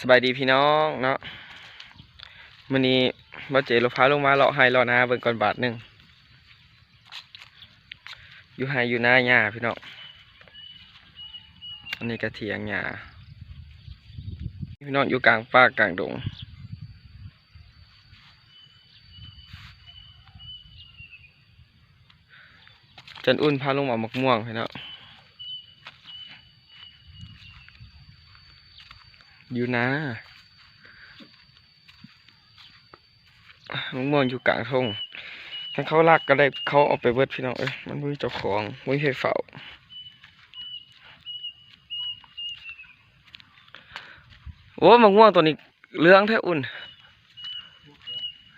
สบายดีพี่น้องเนาะมื้อนี้บ่เจรถพาลงมาเลาะไห้เลาะนาเบิ่งก่อนบาทหนึ่งอยู่ไห้อยู่หน้าหญ้าพี่น้องอันนี้ก็เถียงหญ้าพี่น้องอยู่กลางป่ากลางดงจันอุ่นพาลงมาหมกม่วงพี่น้อง อยู่นาหมกม่วงอยู่กลางทงถ้าเขาลักก็ได้เขาเอาไปเบิร์ดพี่น้องเอ้ยมันบ่มีเจ้าของบ่มีใครเฝ้าโอ้หมกม่วงตัวนี้เลืองแท้อุ่น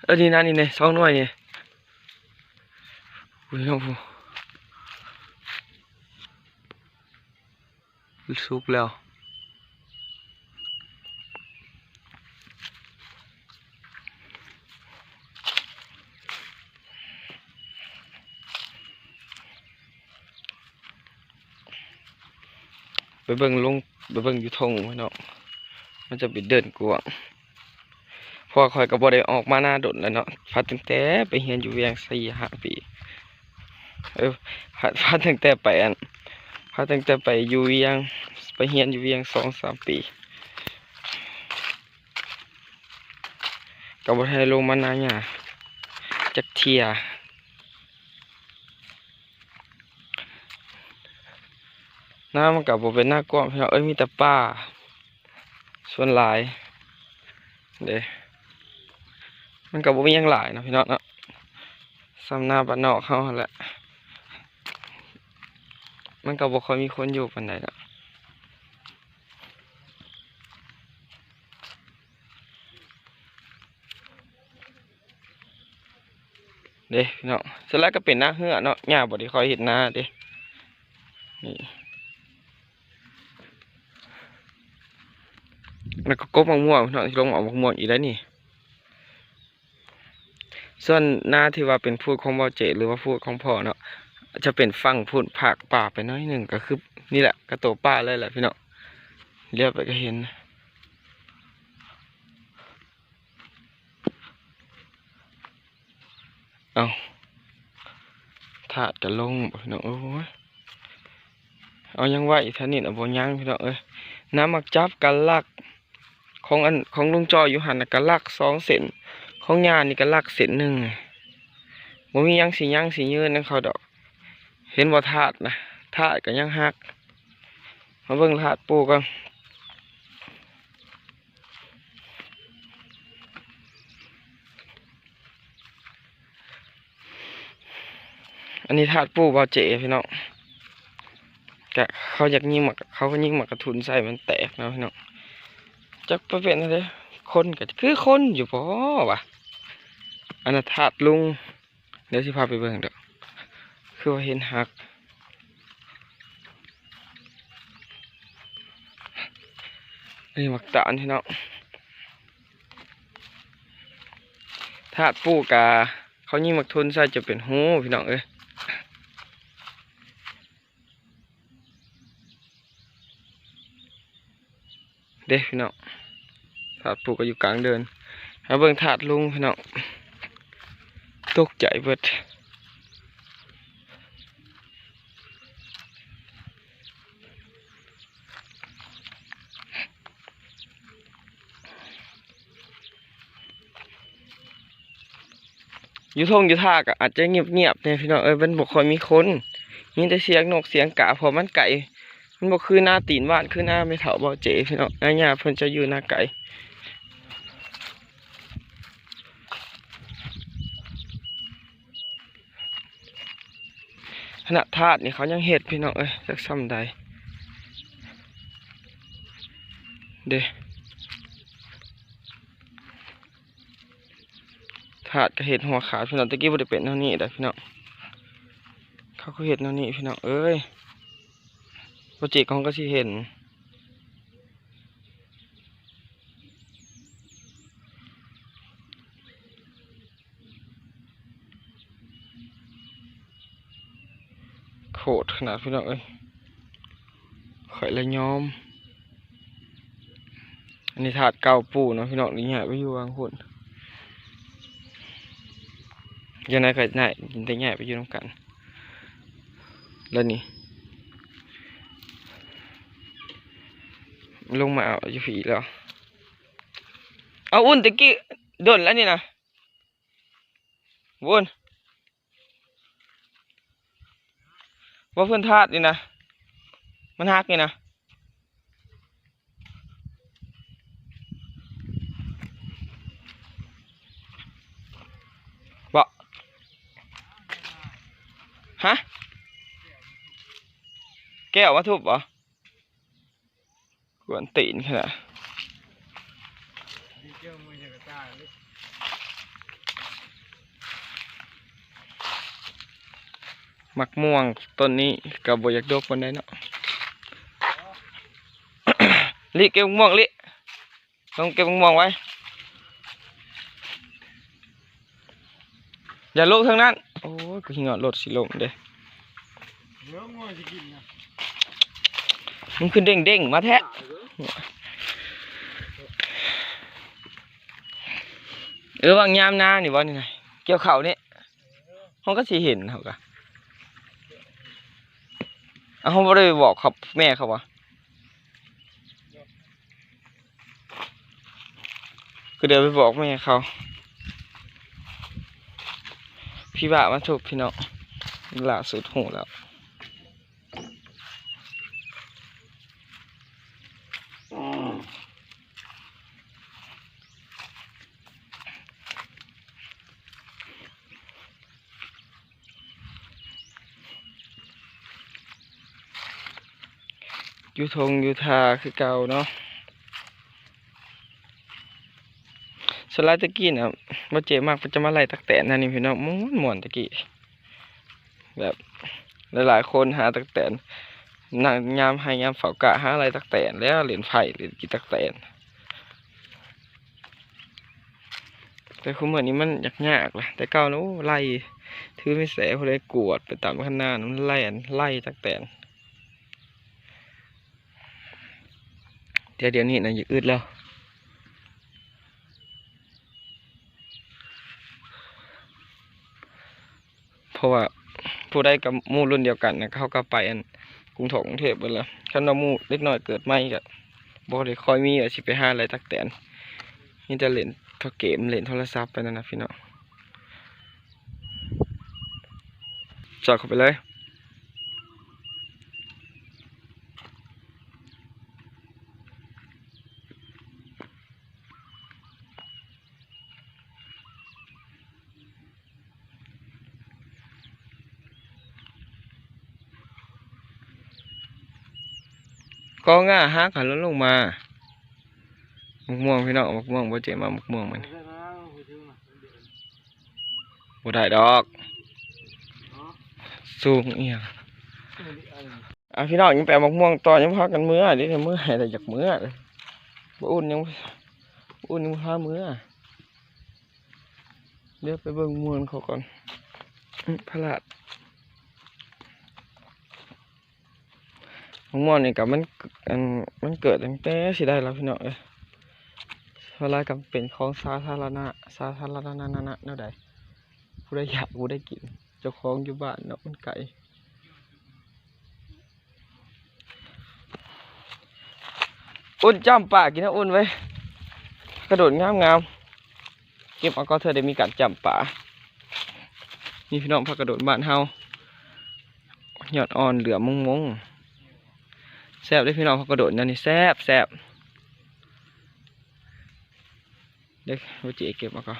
เออนี่นะนี่เนี่ยสองหน่วยเนี่ยอุ้ยน้องผู้สุกแล้ว ไปเบิ่งลงไปเบิ่งอยู่ทงเนาะมันจะไปเดินกวงพอคอยก็บ่ได้ออกมาหน้าดนแล้วเนาะพัดตั้งแต่ไปเรียนอยู่เวียงสี่ห้าปีเออพัดพัดตั้งแต่ไปอันพัดตั้งแต่ไปอยู่เวียงไปเรียนอยู่เวียงสองสามปีก็บ่ได้ลงมาหน้าหญ้าจักเทีย น้ำมันกับบ่เป็นหน้ากว้างพี่น้องเอ้ยมีแต่ป่าส่วนหลายเด้มันกับบ่มียังหลายนะพี่น้องเนาะสำหน้าบ้านนอกเฮาแหละมันก็บ่ค่อยมีคนอยู่ปานใดเนาะเด้พี่น้องสุดแล้วก็เป็นหน้าเหือเนาะหญ้าบ่ได้คอยเฮ็ดนาเด้นี่ แล้วก็กบมะม่วงเนาะลงออกมะม่วงอีกแล้วนี่ ส่วนหน้าที่ว่าเป็นพูดของบ่เจหรือว่าพูดของพ่อเนาะจะเป็นฟังพูดภาคป่าไปน้อยหนึ่งก็คือนี่แหละกระโตป่าเลยแหละพี่เนาะเรียบไปก็เห็นเอาถาดกันลงพี่น้องโอ้ยเอายังไหวท่านี่เอะบ่ยังพี่น้องเอ้ยน้ำมักจับกันลัก ของอันของลุงจอยอยู่หันน่ะก็ลักสองเส้นของยานี่ก็ลักเส้นหนึ่งบ่มียังสิหยังสิยืนนำเขาดอก เห็นบ่ถาดนะถาดก็ยังหักมาเบิ่งถาดปูกันอันนี้ถาดปูบ่เจ๋พี่น้องกะเขาอยากยิงหมักเขาก็ยิงหมักกระทุนใส่มันแตกนะพี่น้อง จักประเภทนั่นเลยคนก็คือคนอยู่ปอวะอันนั้นถาดลุง เดี๋ยวสิพาไปเบิ่งเด้อคือว่าเห็นหักนี่มักตาลพี่น้องถาดปูกา เขายิ่งมักทนใส่จะเป็นหูพี่น้องเอ้ยเด้พี่น้อง ถาดปลูกก็อยู่กลางเดินมาเบิ่งถาดลุงพี่น้องตกใจเบิดอยู่ทงอยู่ท่าก็อาจจะเงียบๆเนี่ยพี่น้องเอ้ยมันบ่ค่อยมีคนมีแต่เสียงนกเสียงกาพอมันไก่มันบ่คือหน้าตีนบ้านคือหน้าไม่เถาบ่เจ๋พี่น้องหน้าหญ้าเพิ่นจะอยู่หน้าไก่ ขณะธาตุนี่เขายังเห็ดพี่น้องเอ้ยสักซ้ำใดเด้ธาตุก็เห็ดหัวขาดพี่น้องตะกี้บริเป็นเท่านี้ได้พี่น้องเขาก็เห็ดเท่านี้พี่น้องเอ้ยโปรเจกต์ของก็สิเห็น โคตรขนาดพี่น้องเอ้ยข่อยละยอม อันนี้ถาดเก่าปูเนาะพี่น้องนี่ใหญ่ไปอยู่วางหุ่นยังไงก็ใหญ่กินแต่ใหญ่ไปอยู่น้ำกัน แล้วนี่ลงมาเอาอยู่ผีแล้ว เอาอุ่นตะกี้โดนแล้วนี่นะวุ่น ว่าเพื่อนทาดนี่นะ มันหักนี่นะบ่ฮะ แก้วมาทุบเหรอ กวนตีนขนาดเจ้ามือจะกระจายเลย มักม่วงต้นนี้กับบอยากดกปานใดเนาะลิเก็บม่วงลิลงเก็บม่วงไว้ อย่าลงทางนั้น โอ้ยกูหิงอดรถสิลงเด้เนื้องัวจะกินนะมึงขึ้นเด้งเด้งมาแท้เออวางยามนานี่บ่นี่ไงเกี่ยวเข่านี่เขาก็สิเห็นเขาก็ เอาเขาบ่ได้บอกเขาแม่เขาวะคือเดี๋ยวไปบอกแม่เขา พี่บ่ามาถูกพี่น้องล่าสุดหูแล้ว อ ยูทงยูทาคือเก่าเนาะสไลด์ตะกี้น่ะบ่เจมากมันจะมาไล่ตักแตนนั่นนี่พี่น้องม่วนม่วนตะกี้แบบหลายๆคนหาตักแตนนางยามให้ยามเฝ้ากะหาอะไรตักแตนแล้วเหรียญไผ่เหรียญกีตักแตนแต่คุมื้อนี้มันยากยากๆล่ะแต่เก่านู้ไล่ถือไม่แสผู้ใดกวดไปตามข้างหน้ามันไล่นไล่ตักแตน เดี๋ยวเดี๋ยวนี้นะอย่าอึดแล้ว เพราะว่าผู้ใดกับมู่รุ่นเดียวกันนะเขาก็ไปอันกรุงเทพกรุงเทพเบิดแล้วคันว่ามู่เล็กน้อยเกิดใหม่ก็บ่ได้ค่อยมีว่าสิไปหาอะไรตักแตนนี่จะเล่นโทรเกมเล่นโทรศัพท์ไปนั่นนะพี่น้องจอดเข้าไปเลย ก็ง่าฮักหันลดลงมาหมกม่วงพี่น้องมักม่วงบ่เจมาหมกม่วงมันไม่ใช่นะหัวชื่อนะบ่ได้ดอกสูงเอียงไม่ได้อะไรอะพี่น้องยังแปลมักม่วงต่อยังพากันมื้อดิแต่มื้อให้แต่อยากมื้อเลยบ่อุ่นยังบ่อุ่นยังพามื้อเดี๋ยวไปเบิ่งมวนเขาก่อนพลาด มักม่วงนี่ก็มันอันมันเกิดตั้งแต่สิได้แล้วพี่น้องเอ้ยเวลากับเป็นของสาธารณะสาธารณะนันน่ะแนวใดผู้ใดอยากผู้ใดกิน เจ้าของอยู่บ้านเนาะมันไกลอุ่นจ้ำป่ากินนะอุ่นไว้กระโดดงามงามเก็บเอาก็เธอได้มีการจ้ำป่านี่พี่น้องพักกระโดดบ้านเฮาหยอดอ่อนเหลือมงมง แซ่บได้อพี่น้องพักกระโดดนั่นนี่แซ่บแซ่บเด็กวิจิเก็บเอาก็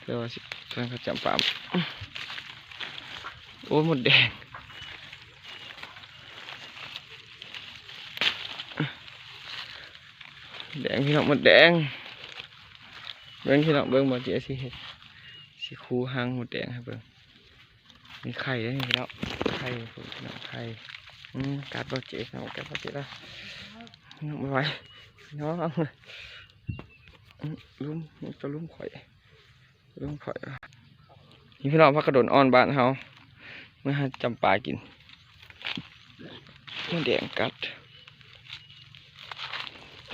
เพื่อว่าสิเพื่อนเขาจำป่าโอ้หมดแดงแดงพี่น้องหมดแดงเบิ้งพี่น้องเบิ้งบ่เจีสิเฮ็ดสิคูหางหมดแดงให้เบิ้งมีไข่ด้วยพี่น้องไข่พี่น้องไข่ กัดบ่เจ๊พี่น้องกัดบ่เจ๊ละพี่น้องไม่ไหวน้องลุ้มจะลุ้มข่อยลุ้มข่อยนี่พี่น้องพักกระโดดอ่อนบ้านเฮาเมื่อจำปลากินหมดแดงกัด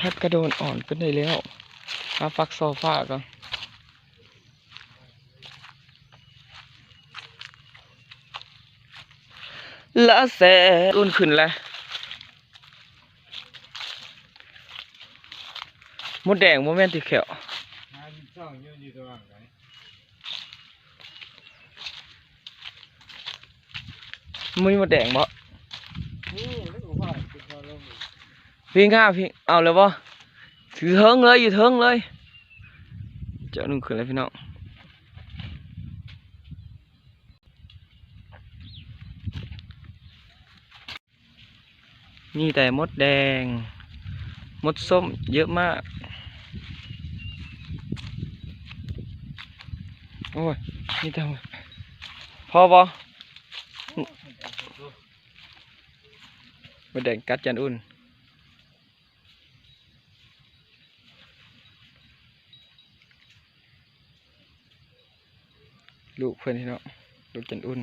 พักกระโดนอ่อนก็ได้แล้วมาฟักโซฟาก่อน ละแสอุ่นขึ้นแล้วมดแดงโมเมนต์ที่เขียวงานช่องอยู่อยู่ตรงไหนมึงมดแดงบ่นี่แล้าเป็นพอลงพี่ง่าพี่เอาเลยบ่ถือเทิงเลยอยู่เทิงเลยเจ้าหนึ่งขึ้นเลยพี่น้อง นี่แต่มดแดง มดส้มเยอะมาก โอ้ย นี่แต่พอบ่มดแดงกัดจันอุ่น ลูกเพื่อนพี่น้องลูกจันอุ่น